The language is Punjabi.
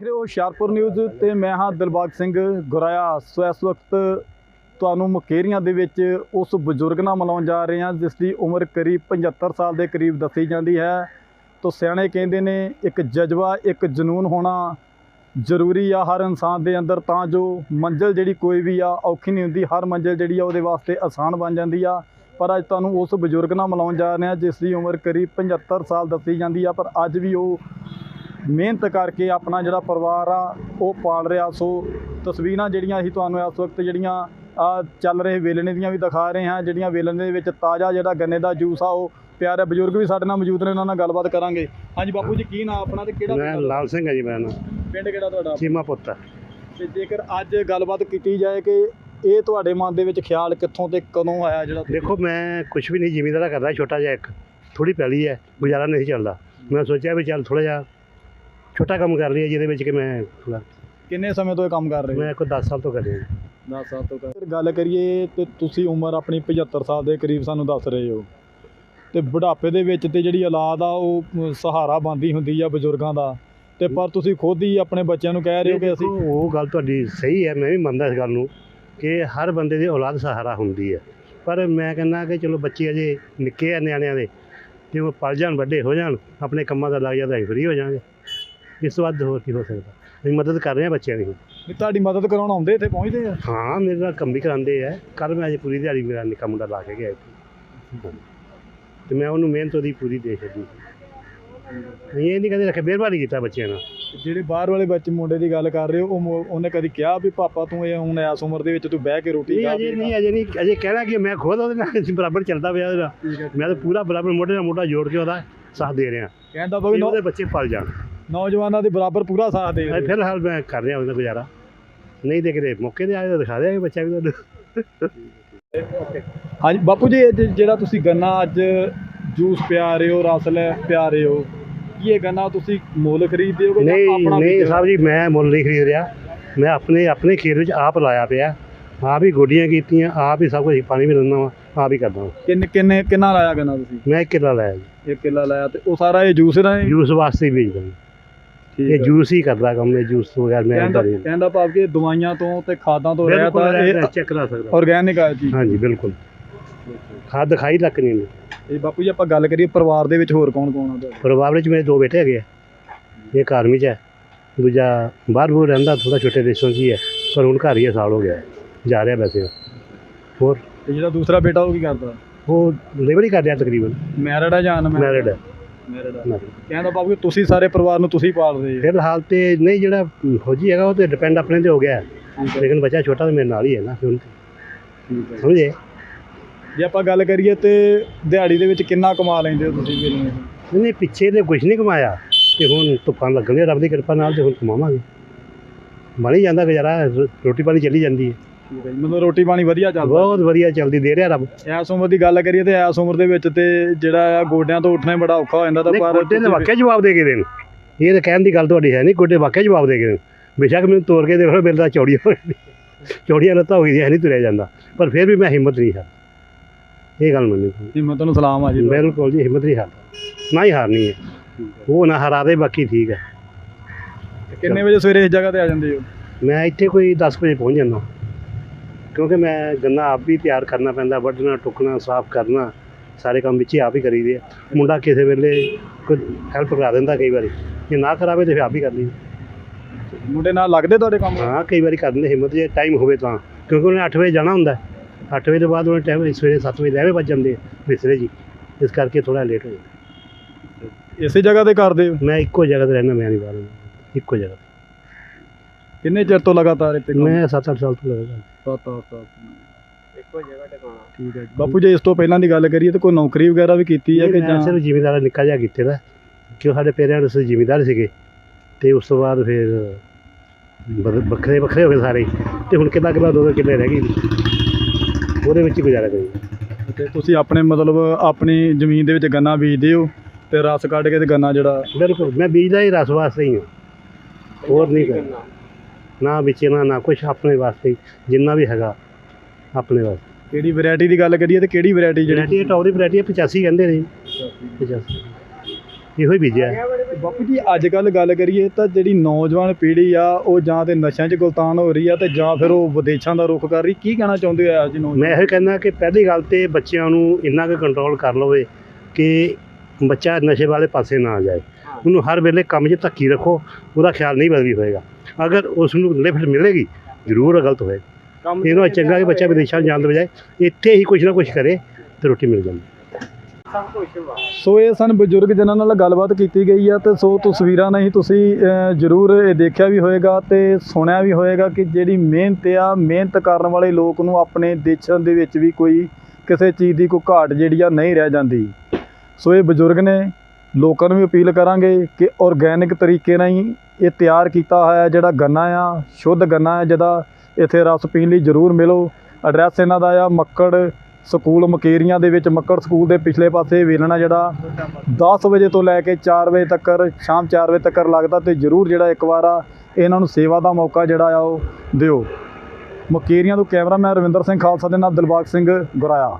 ਦੇਖ ਰਹੇ ਹੋ ਹੁਸ਼ਿਆਰਪੁਰ ਨਿਊਜ਼ ਤੇ ਮੈਂ ਹਾਂ ਦਿਲਬਾਗ ਸਿੰਘ ਗੁਰਾਇਆ। ਸੋ ਇਸ ਵਕਤ ਤੁਹਾਨੂੰ ਮੁਕੇਰੀਆਂ ਦੇ ਵਿੱਚ ਉਸ ਬਜ਼ੁਰਗ ਨਾਲ ਮਿਲਾਉਣ ਜਾ ਰਹੇ ਹਾਂ, ਜਿਸ ਦੀ ਉਮਰ ਕਰੀਬ 75 ਸਾਲ ਦੇ ਕਰੀਬ ਦੱਸੀ ਜਾਂਦੀ ਹੈ। ਤੋ ਸਿਆਣੇ ਕਹਿੰਦੇ ਨੇ, ਇੱਕ ਜਜ਼ਬਾ, ਇੱਕ ਜਨੂਨ ਹੋਣਾ ਜ਼ਰੂਰੀ ਆ ਹਰ ਇਨਸਾਨ ਦੇ ਅੰਦਰ, ਤਾਂ ਜੋ ਮੰਜ਼ਿਲ ਜਿਹੜੀ ਕੋਈ ਵੀ ਆ, ਔਖੀ ਨਹੀਂ ਹੁੰਦੀ। ਹਰ ਮੰਜ਼ਿਲ ਜਿਹੜੀ ਆ, ਉਹਦੇ ਵਾਸਤੇ ਆਸਾਨ ਬਣ ਜਾਂਦੀ ਆ। ਪਰ ਅੱਜ ਤੁਹਾਨੂੰ ਉਸ ਬਜ਼ੁਰਗ ਨਾਲ ਮਿਲਾਉਣ ਜਾ ਰਹੇ ਹਾਂ, ਜਿਸ ਦੀ ਉਮਰ ਕਰੀਬ 75 ਸਾਲ ਦੱਸੀ ਜਾਂਦੀ ਆ। ਪਰ ਅੱਜ ਵੀ ਉਹ ਮਿਹਨਤ ਕਰਕੇ ਆਪਣਾ ਜਿਹੜਾ ਪਰਿਵਾਰ ਆ ਉਹ ਪਾਲ ਰਿਹਾ। ਸੋ ਤਸਵੀਰਾਂ ਜਿਹੜੀਆਂ ਅਸੀਂ ਤੁਹਾਨੂੰ ਇਸ ਵਕਤ ਜਿਹੜੀਆਂ ਆ ਚੱਲ ਰਹੇ ਵੇਲਣੇ ਦੀਆਂ ਵੀ ਦਿਖਾ ਰਹੇ ਹਾਂ। ਜਿਹੜੀਆਂ ਵੇਲਣੇ ਦੇ ਵਿੱਚ ਤਾਜ਼ਾ ਜਿਹੜਾ ਗੰਨੇ ਦਾ ਜੂਸ ਆ ਉਹ ਪਿਆਰੇ ਬਜ਼ੁਰਗ ਵੀ ਸਾਡੇ ਨਾਲ ਮੌਜੂਦ ਨੇ ਉਹਨਾਂ ਨਾਲ ਗੱਲਬਾਤ ਕਰਾਂਗੇ। ਹਾਂਜੀ ਬਾਪੂ ਜੀ ਕੀ ਨਾਮ ਆਪਣਾ ਤੇ ਕਿਹੜਾ ਮੈਂ ਲਾਲ ਸਿੰਘ ਹੈ ਜੀ ਮੇਰਾ ਨਾਮ ਪਿੰਡ ਕਿਹੜਾ ਤੁਹਾਡਾ? ਚੀਮਾ ਪੁੱਤ ਹੈ। ਤੇ ਜੇਕਰ ਅੱਜ ਗੱਲਬਾਤ ਕੀਤੀ ਜਾਏ ਕਿ ਇਹ ਤੁਹਾਡੇ ਮਨ ਦੇ ਵਿੱਚ ਖਿਆਲ ਕਿੱਥੋਂ ਤੇ ਕਦੋਂ ਆਇਆ ਜਿਹੜਾ ਦੇਖੋ ਮੈਂ ਕੁਝ ਵੀ ਨਹੀਂ ਜ਼ਿਮੀਂਦਾਰਾ ਕਰਦਾ ਛੋਟਾ ਜਿਹਾ ਇੱਕ। ਥੋੜੀ ਪੈਲੀ ਹੈ ਗੁਜ਼ਾਰਾ ਨਹੀਂ ਚੱਲਦਾ। ਮੈਂ ਸੋਚਿਆ ਵੀ ਚੱਲ ਥੋੜਾ ਜਿਹਾ ਛੋਟਾ ਕੰਮ ਕਰ ਲਈਏ ਜਿਹਦੇ ਵਿੱਚ ਕਿ ਮੈਂ ਥੋੜ੍ਹਾ- ਕਿੰਨੇ ਸਮੇਂ ਤੋਂ ਇਹ ਕੰਮ ਕਰ ਰਹੇ ਹੋ? ਮੈਂ ਕੋਈ 10 ਸਾਲ ਤੋਂ ਕਰ ਰਿਹਾ। 10 ਸਾਲ ਤੋਂ ਕਰ ਗੱਲ ਕਰੀਏ ਤੇ ਤੁਸੀਂ ਉਮਰ ਆਪਣੀ 75 ਸਾਲ ਦੇ ਕਰੀਬ ਸਾਨੂੰ ਦੱਸ ਰਹੇ ਹੋ। ਤੇ ਬੁਢਾਪੇ ਦੇ ਵਿੱਚ ਤੇ ਜਿਹੜੀ ਔਲਾਦ ਆ ਉਹ ਅਮ, ਸਹਾਰਾ ਬੰਦੀ ਹੁੰਦੀ ਆ ਬਜ਼ੁਰਗਾਂ ਦਾ। ਤੇ ਪਰ ਤੁਸੀਂ ਖੁਦ ਹੀ ਆਪਣੇ ਬੱਚਿਆਂ ਨੂੰ ਕਹਿ ਰਹੇ ਹੋ ਕਿ ਅਸੀਂ ਦੇਖੋ, ਉਹ ਗੱਲ ਤੁਹਾਡੀ ਸਹੀ ਹੈ ਮੈਂ ਵੀ ਮੰਨਦਾ ਇਸ ਗੱਲ ਨੂੰ ਕਿ ਹਰ ਬੰਦੇ ਦੀ ਔਲਾਦ ਸਹਾਰਾ ਹੁੰਦੀ ਹੈ। ਪਰ ਮੈਂ ਕਹਿੰਦਾ ਕਿ ਚਲੋ ਬੱਚੇ ਅਜੇ ਨਿੱਕੇ ਆ ਨਿਆਣਿਆਂ ਦੇ। ਜੇ ਉਹ ਪਲ ਜਾਣ ਵੱਡੇ ਹੋ ਜਾਣ ਆਪਣੇ ਕੰਮਾਂ ਦਾ ਲੱਗ ਜਾਂਦਾ ਫਰੀ ਹੋ ਜਾਵਾਂਗੇ। ਇਸ ਤੋਂ ਵੱਧ ਹੋਰ ਕੀ ਹੋ ਸਕਦਾ? ਅਸੀਂ ਮਦਦ ਕਰ ਰਹੇ ਹਾਂ ਬੱਚਿਆਂ ਦੀ ਵੀ ਤੁਹਾਡੀ ਮਦਦ ਕਰਾਉਣ ਆਉਂਦੇ ਇੱਥੇ ਪਹੁੰਚਦੇ ਆ? ਹਾਂ ਮੇਰੇ ਨਾਲ ਕੰਮ ਵੀ ਕਰਾਉਂਦੇ ਆ। ਕੱਲ ਮੈਂ ਅਜੇ ਪੂਰੀ ਦਿਹਾੜੀ ਮੇਰਾ ਨਿੱਕਾ ਮੁੰਡਾ ਲਾ ਕੇ ਗਿਆ ਇੱਥੇ। ਤੇ ਮੈਂ ਉਹਨੂੰ ਮਿਹਨਤ ਉਹਦੀ ਪੂਰੀ ਦੇ ਛੱਡੀ। ਇਹ ਨਹੀਂ ਕਦੇ ਰੱਖੇ ਮਿਹਰਬਾਨੀ ਕੀਤਾ ਬੱਚਿਆਂ ਨਾਲ। ਜਿਹੜੇ ਬਾਹਰ ਵਾਲੇ ਬੱਚੇ ਮੁੰਡੇ ਦੀ ਗੱਲ ਕਰ ਰਹੇ ਹੋ ਉਹ ਮੋ- ਉਹਨੇ ਕਦੀ ਕਿਹਾ ਵੀ ਪਾਪਾ ਤੂੰ ਇਹ ਹੁਣ ਇਸ ਉਮਰ ਦੇ ਵਿੱਚ ਤੂੰ ਬਹਿ ਕੇ ਰੋਟੀ ਨਹੀਂ ਖਾ ਅਜੇ। ਨਹੀਂ ਅਜੇ ਨਹੀਂ ਅਜੇ ਕਹਿਣਾ ਕਿ ਮੈਂ ਖੁਦ ਉਹਦੇ ਨਾਲ ਬਰਾਬਰ ਚੱਲਦਾ ਪਿਆ ਉਹਦਾ। ਠੀਕ ਹੈ ਮੈਂ ਤਾਂ ਪੂਰਾ ਬਰਾਬਰ ਮੋਢੇ ਨਾਲ ਮੋਢਾ ਜੋੜ ਕੇ ਉਹਦਾ ਸਾਥ ਦੇ ਰਿਹਾ। ਕਹਿੰਦਾ ਵੀ ਨੌ- ਉਹਦੇ ਬੱਚੇ ਪਲ ਜਾਣ। ਨੌਜਵਾਨਾਂ ਦੇ ਬਰਾਬਰ ਪੂਰਾ ਸਾਥ ਦੇ ਰਹੇ ਫਿਲਹਾਲ ਮੈਂ ਕਰ ਰਿਹਾ ਉਹਦਾ ਗੁਜ਼ਾਰਾ। ਨਹੀਂ ਤੇ ਕਿਤੇ ਮੌਕੇ ਤੇ ਆਏ ਤਾਂ ਦਿਖਾ ਦਿਆਂਗੇ ਬੱਚਾ ਵੀ ਤੁਹਾਨੂੰ। ਹਾਂਜੀ ਬਾਪੂ ਜੀ ਇਹ ਜਿਹੜਾ ਤੁਸੀਂ ਗੰਨਾ ਅੱਜ ਜੂਸ ਪਿਆ ਰਹੇ ਹੋ ਰਸ ਲੈ ਪਿਆ ਰਹੇ ਹੋ ਕੀ ਇਹ ਗੰਨਾ ਤੁਸੀਂ ਮੁੱਲ ਖਰੀਦਦੇ ਹੋ ਜਾਂ ਨਹੀਂ ਆਪਣਾ ਨਹੀਂ? ਸਾਹਿਬ ਜੀ ਮੈਂ ਮੁੱਲ ਨਹੀਂ ਖਰੀਦ ਰਿਹਾ। ਮੈਂ ਆਪਣੇ ਆਪਣੇ ਖੇਤ ਵਿੱਚ ਆਪ ਲਾਇਆ ਪਿਆ। ਆਪ ਹੀ ਗੋਡੀਆਂ ਕੀਤੀਆਂ ਆਪ ਹੀ ਸਭ ਕੁਝ ਪਾਣੀ ਵੀ ਦਿੰਦਾ ਵਾਂ ਆਪ ਹੀ ਕਰਦਾ ਵਾਂ। ਕਿੰਨੇ ਕਿੰਨੇ ਕਿੰਨਾ ਲਾਇਆ ਗੰਨਾ ਤੁਸੀਂ? ਮੈਂ ਇੱਕ ਕਿੱਲਾ ਲਾਇਆ ਜੀ। ਇੱਕ ਕਿੱਲਾ ਲਾਇਆ ਤੇ ਉਹ ਸਾਰਾ ਇਹ ਜੂਸ ਦਾ ਹੈ? ਜੂਸ ਵਾਸਤੇ ਹੀ ਬੀਜਦਾ ਇਹ। ਜੂਸ ਹੀ ਕਰਦਾ ਕੰਮ ਇਹ ਜੂਸ ਤੋਂ ਬਗੈਰ ਮੈਂ ਕਹਿੰਦਾ ਕਹਿੰਦਾ ਭਾਵ ਕਿ ਦਵਾਈਆਂ ਤੋਂ ਤੇ ਖਾਦਾਂ ਤੋਂ ਰਹਿਤ ਇਹ ਚੈੱਕ ਕਰਾ ਸਕਦਾ। ਆਰਗੈਨਿਕ ਆ ਜੀ ਹਾਂਜੀ ਬਿਲਕੁਲ। ਖਾਦ ਦਿਖਾਈ ਤੱਕ ਨਹੀਂ। ਇਹ ਬਾਪੂ ਜੀ ਆਪਾਂ ਗੱਲ ਕਰੀਏ ਪਰਿਵਾਰ ਦੇ ਵਿੱਚ ਹੋਰ ਕੌਣ ਕੌਣ ਆ ਤੁਹਾਡੇ? ਪਰਿਵਾਰ ਵਿੱਚ ਮੇਰੇ ਦੋ ਬੇਟੇ ਹੈਗੇ ਆ। ਇੱਕ ਆਰਮੀ 'ਚ ਹੈ। ਦੂਜਾ ਬਾਹਰ ਬੂਰ ਰਹਿੰਦਾ ਥੋੜਾ ਛੋਟੇ ਦੇਸ਼ਾਂ 'ਚ ਹੀ ਹੈ। ਪਰ ਹੁਣ ਘਰ ਹੀ ਸਾਲ ਹੋ ਗਿਆ। ਜਾ ਰਿਹਾ ਵੈਸੇ। ਹੋਰ? ਤੇ ਜਿਹੜਾ ਦੂਸਰਾ ਬੇਟਾ ਉਹ ਕੀ ਕਰਦਾ? ਉਹ ਲੇਬਰ ਹੀ ਕਰ ਰਿਹਾ ਤਕਰੀਬਨ। ਮੈਰਿਡ ਆ ਜਾਂ ਮੈਰਿਡ ਹੈ ਮੈਰਿਡ ਆ। ਕਹਿੰਦਾ ਜੀ ਤੁਸੀਂ ਸਾਰੇ ਪਰਿਵਾਰ ਨੂੰ ਤੁਸੀਂ ਪਾਲ ਰਹੇ ਹੋ ਫਿਲਹਾਲ ਤੇ ਨਹੀਂ ਜਿਹੜਾ ਫੌਜੀ ਹੈਗਾ ਉਹ ਤੇ ਡਿਪੈਂਡ ਆਪਣੇ ਤੇ ਹੋ ਗਿਆ। ਹੈ। ਲੇਕਿਨ ਬੱਚਾ ਛੋਟਾ ਤਾਂ ਮੇਰੇ ਨਾਲ ਹੀ ਹੈ ਨਾ ਹੁਣ ਠੀਕ ਹੈ। ਸਮਝੇ? ਜੇ ਆਪਾਂ ਗੱਲ ਕਰੀਏ ਤੇ ਦਿਹਾੜੀ ਦੇ ਵਿੱਚ ਕਿੰਨਾ ਕਮਾ ਲੈਂਦੇ ਹੋ ਤੁਸੀਂ ਵੇਲੇ ਨਹੀਂ ਨਹੀਂ ਪਿੱਛੇ ਤੇ ਕੁਝ ਨਹੀਂ ਕਮਾਇਆ। ਤੇ ਹੁਣ ਤੂਫਾਨ ਲੱਗਣੇ ਰੱਬ ਦੀ ਕਿਰਪਾ ਨਾਲ ਤੇ ਹੁਣ ਕਮਾਵਾਂਗੇ। ਬਣ ਹੀ ਜਾਂਦਾ ਗੁਜ਼ਾਰਾ ਰੋ- ਰੋਟੀ ਪਾਣੀ ਚੱਲੀ ਜਾਂਦੀ ਹੈ। ਠੀਕ ਹੈ ਜੀ। ਮਤਲਬ ਰੋਟੀ ਪਾਣੀ ਵਧੀਆ ਚੱਲਦਾ? ਬਹੁਤ ਵਧੀਆ ਚੱਲਦੀ ਦੇ ਰਿਹਾ ਰੱਬ। ਐਸ ਉਮਰ ਦੀ ਗੱਲ ਕਰੀਏ ਤੇ ਐਸ ਉਮਰ ਦੇ ਵਿੱਚ ਤੇ ਜਿਹੜਾ ਆ ਗੋਡਿਆਂ ਤੋਂ ਉੱਠਣਾ ਹੀ ਬੜਾ ਔਖਾ ਹੋ ਜਾਂਦਾ ਤਾਂ ਨਹੀਂ, ਪਰ ਗੋਡੇ ਦੇ ਤੁਸੀਂ- ਵਾਕਿਆ ਜਵਾਬ ਦੇ ਕੇ ਦੇਣ। ਇਹ ਤਾਂ ਕਹਿਣ ਦੀ ਗੱਲ ਤੁਹਾਡੀ ਹੈ ਨਹੀਂ ਗੋਡੇ ਵਾਕਿਆ ਜਵਾਬ ਦੇ ਕੇ ਦੇਣ। ਬੇਸ਼ੱਕ ਮੈਨੂੰ ਤੋੜ ਕੇ ਦੇਖੋ ਮੇਰੇ ਦਾ ਚੌੜੀਆਂ ਹੋ ਗਈਆਂ। ਚੌੜੀਆਂ ਲੱਤਾਂ ਹੋ ਗਈਆਂ ਨਹੀਂ ਤੁਰਿਆ ਜਾਂਦਾ। ਪਰ ਫਿਰ ਵੀ ਮੈਂ ਹਿੰਮਤ ਨਹੀਂ ਹਾਰ ਇਹ ਗੱਲ ਮੰਨੀ ਹਿੰਮਤ ਨੂੰ ਸਲਾਮ ਆ ਜੀ। ਬਿਲਕੁਲ ਜੀ ਹਿੰਮਤ ਨਹੀਂ ਹਾਰਦਾ। ਨਾ ਹੀ ਹਾਰਨੀ ਹੈ। ਉਹ ਨਾ ਹਰਾ ਦੇ ਬਾਕੀ ਠੀਕ ਹੈ। ਕਿੰਨੇ ਵਜੇ ਸਵੇਰੇ ਇਸ ਜਗ੍ਹਾ ਤੇ ਆ ਜਾਂਦੇ ਹੋ? ਮੈਂ ਇੱਥੇ ਕੋਈ 10 ਵਜੇ ਪਹੁੰਚ ਜਾਂਦਾ। ਕਿਉਂਕਿ ਮੈਂ ਗੰਨਾ ਆਪ ਵੀ ਤਿਆਰ ਕਰਨਾ ਪੈਂਦਾ ਵੱਢਣਾ ਟੁਕਣਾ ਸਾਫ਼ ਕਰਨਾ ਸਾਰੇ ਕੰਮ ਵਿੱਚ ਹੀ ਆਪ ਹੀ ਕਰੀਦੇ ਆ। ਮੁੰਡਾ ਕਿਸੇ ਵੇਲੇ ਕੋਈ ਹੈਲਪ ਕਰਾ ਦਿੰਦਾ ਕਈ ਵਾਰੀ ਜੇ ਨਾ ਕਰਾਵੇ ਤੇ ਫਿਰ ਆਪ ਹੀ ਕਰ ਲਈ। ਮੁੰਡੇ ਨਾਲ ਲੱਗਦੇ ਤੁਹਾਡੇ ਕੰਮ? ਹਾਂ ਕਈ ਵਾਰੀ ਕਰ ਦਿੰਦੇ ਹਿੰਮਤ ਜੇ ਟਾਈਮ ਹੋਵੇ ਤਾਂ। ਕਿਉਂਕਿ ਉਹਨੇ 8 ਵਜੇ ਜਾਣਾ ਹੁੰਦਾ 8 ਵਜੇ ਤੋਂ ਬਾਅਦ ਉਹਨੇ ਟਾਈਮ ਸਵੇਰੇ 7 ਵਜੇ ਲੈਵੇ ਵੱਜ ਜਾਂਦੇ ਬਿਸਰੇ ਜੀ। ਇਸ ਕਰਕੇ ਥੋੜਾ ਲੇਟ ਹੋ ਜਾਂਦਾ। ਇਸੇ ਜਗ੍ਹਾ ਤੇ ਕਰਦੇ ਹੋ? ਮੈਂ ਇੱਕੋ ਜਗ੍ਹਾ ਤੇ ਰਹਿਣਾ ਮੈਂ ਨਹੀਂ ਬਾਹਰ ਇੱਕੋ ਜਗ੍ਹਾ ਤੇ। ਕਿੰਨੇ ਚਿਰ ਤੋਂ ਲਗਾਤਾਰ ਇੱਥੇ ਕੰਮ? ਮੈਂ 7-8 ਸਾਲ ਤੋਂ ਲਗਾਤਾਰ। ਸੱਤ ਅੱਠ ਸਾਲ ਤੋਂ। ਇੱਕੋ ਜਗ੍ਹਾ ਟਿਕਾਣਾ ਠੀਕ ਹੈ ਜੀ। ਬਾਪੂ ਜੀ ਇਸ ਤੋਂ ਪਹਿਲਾਂ ਦੀ ਗੱਲ ਕਰੀਏ ਤੇ ਕੋਈ ਨੌਕਰੀ ਵਗੈਰਾ ਵੀ ਕੀਤੀ ਹੈ ਕਿ ਜਾਂ? ਸਿਰਫ ਜ਼ਿਮੀਦਾਰ ਨਿੱਕਾ ਜਿਹਾ ਕੀਤੇ ਦਾ। ਕਿਉਂ ਸਾਡੇ ਪੇਰੈਂਟਸ ਜ਼ਿਮੀਦਾਰ ਸੀਗੇ। ਤੇ ਉਸ ਤੋਂ ਬਾਅਦ ਫਿਰ ਵੱਖਰੇ ਵੱਖਰੇ ਹੋ ਗਏ ਸਾਰੇ। ਤੇ ਹੁਣ ਕਿੱਦਾਂ ਕਿੱਦਾਂ ਦੋ ਦੋ ਕਿੱਲੇ ਰਹਿ ਗਏ ਉਹਦੇ ਵਿੱਚ ਹੀ ਗੁਜ਼ਾਰਾ ਕਰੀ ਤੇ ਤੁਸੀਂ ਆਪਣੇ ਮਤਲਬ ਆਪਣੀ ਜ਼ਮੀਨ ਦੇ ਵਿੱਚ ਗੰਨਾ ਬੀਜਦੇ ਹੋ ਤੇ ਰਸ ਕੱਢ ਕੇ ਤੇ ਗੰਨਾ ਜਿਹੜਾ ਬਿਲਕੁਲ। ਮੈਂ ਬੀਜਦਾ ਹੀ ਰਸ ਵਾਸਤੇ ਹੀ ਹਾਂ। ਹੋਰ ਨਹੀਂ ਕਰਨਾ। ਨਾ ਵੇਚਣਾ ਨਾ ਕੁਝ ਆਪਣੇ ਵਾਸਤੇ ਜਿੰਨਾ ਵੀ ਹੈਗਾ ਆਪਣੇ ਵਾਸਤੇ। ਕਿਹੜੀ ਵੈਰਾਈਟੀ ਦੀ ਗੱਲ ਕਰੀਏ ਤੇ ਕਿਹੜੀ ਵੈਰਾਈਟੀ ਜਿਹੜੀ ਵੈਰਾਈਟੀ ਟੌਪ ਦੀ ਵੈਰਾਈਟੀ 85 ਕਹਿੰਦੇ ਨੇ 85 ਇਹੋ ਹੀ ਬੀਜਿਆ। ਬਾਪੂ ਜੀ ਅੱਜ ਕੱਲ ਗੱਲ ਕਰੀਏ ਤਾਂ ਜਿਹੜੀ ਨੌਜਵਾਨ ਪੀੜ੍ਹੀ ਆ ਉਹ ਜਾਂ ਤੇ ਨਸ਼ਿਆਂ 'ਚ ਗੁਲਤਾਨ ਹੋ ਰਹੀ ਆ ਤੇ ਜਾਂ ਫਿਰ ਉਹ ਵਿਦੇਸ਼ਾਂ ਦਾ ਰੁਖ ਕਰ ਰਹੀ। ਕੀ ਕਹਿਣਾ ਚਾਹੁੰਦੇ ਹੋ ਅੱਜ ਨੌਜਵਾਨ? ਮੈਂ ਇਹੋ ਕਹਿੰਦਾ ਕਿ ਪਹਿਲੀ ਗੱਲ ਤੇ ਬੱਚਿਆਂ ਨੂੰ ਇੰਨਾ ਕੁ ਕੰਟਰੋਲ ਕਰ ਲਵੇ ਕਿ ਬੱਚਾ ਨਸ਼ੇ ਵਾਲੇ ਪਾਸੇ ਨਾ ਜਾਏ। ਉਹਨੂੰ ਹਰ ਵੇਲੇ ਕੰਮ 'ਚ ਧੱਕੀ ਰੱਖੋ ਉਹਦਾ ਖਿਆਲ ਨਹੀਂ ਬਦਲੀ ਹੋਏਗਾ। ਅਗਰ ਉਸ ਨੂੰ ਲਿਫਟ ਮਿਲੇਗੀ ਜ਼ਰੂਰ ਉਹ ਗਲਤ ਹੋਏਗਾ। ਕੰਮ ਇਹਨੂੰ ਚੰਗਾ ਕਿ ਬੱਚਾ ਵਿਦੇਸ਼ਾਂ ਜਾਣ ਦੇ ਬਜਾਏ ਇੱਥੇ ਹੀ ਕੁਝ ਨਾ ਕੁਝ ਕਰੇ ਤੇ ਰੋਟੀ ਮਿਲ ਜਾਂਦੀ। ਸੋ ਇਹ ਸਨ ਬਜ਼ੁਰਗ ਜਿਨ੍ਹਾਂ ਨਾਲ ਗੱਲਬਾਤ ਕੀਤੀ ਗਈ ਆ ਤੇ ਸੋ ਤਸਵੀਰਾਂ ਨਹੀਂ ਤੁਸੀਂ ਜ਼ਰੂਰ ਇਹ ਦੇਖਿਆ ਵੀ ਹੋਏਗਾ ਤੇ ਸੁਣਿਆ ਵੀ ਹੋਏਗਾ ਕਿ ਜਿਹੜੀ ਮਿਹਨਤ ਆ ਮਿਹਨਤ ਕਰਨ ਵਾਲੇ ਲੋਕ ਨੂੰ ਆਪਣੇ ਦੇਸ਼ਾਂ ਦੇ ਵਿੱਚ ਵੀ ਕੋਈ ਕਿਸੇ ਚੀਜ਼ ਦੀ ਕੋਈ ਘਾਟ ਜਿਹੜੀ ਆ ਨਹੀਂ ਰਹਿ ਜਾਂਦੀ। ਸੋ ਇਹ ਬਜ਼ੁਰਗ ਨੇ ਲੋਕਾਂ ਨੂੰ ਵੀ ਅਪੀਲ ਕਰਾਂਗੇ ਕਿ ਆਰਗੈਨਿਕ ਤਰੀਕੇ ਨਾਲ ਹੀ ਇਹ ਤਿਆਰ ਕੀਤਾ ਹੋਇਆ ਜਿਹੜਾ ਗੰਨਾ ਆ, ਸ਼ੁੱਧ ਗੰਨਾ ਆ, ਜਿਹਦਾ ਇੱਥੇ ਰਸ ਪੀਣ ਲਈ ਜ਼ਰੂਰ ਮਿਲੋ। ਐਡਰੈਸ ਇਹਨਾਂ ਦਾ ਆ ਮੱਕੜ ਸਕੂਲ ਮਕੇਰੀਆਂ ਦੇ ਵਿੱਚ, ਮੱਕੜ ਸਕੂਲ ਦੇ ਪਿਛਲੇ ਪਾਸੇ ਵੇਲਣਾ ਜਿਹੜਾ 10 ਵਜੇ ਤੋਂ ਲੈ ਕੇ 4 ਵਜੇ ਤੱਕ, ਸ਼ਾਮ 4 ਵਜੇ ਤੱਕ ਲੱਗਦਾ ਤੇ ਜਰੂਰ ਜਿਹੜਾ ਇੱਕ ਵਾਰ ਆ ਇਹਨਾਂ ਨੂੰ ਸੇਵਾ ਦਾ ਮੌਕਾ ਜਿਹੜਾ ਆ ਉਹ ਦਿਓ। ਮਕੇਰੀਆਂ ਤੋਂ ਕੈਮਰਾਮੈਨ ਰਵਿੰਦਰ ਸਿੰਘ ਖਾਲਸਾ ਦੇ ਨਾਲ ਦਿਲਬਾਗ ਸਿੰਘ ਗੁਰਾਇਆ।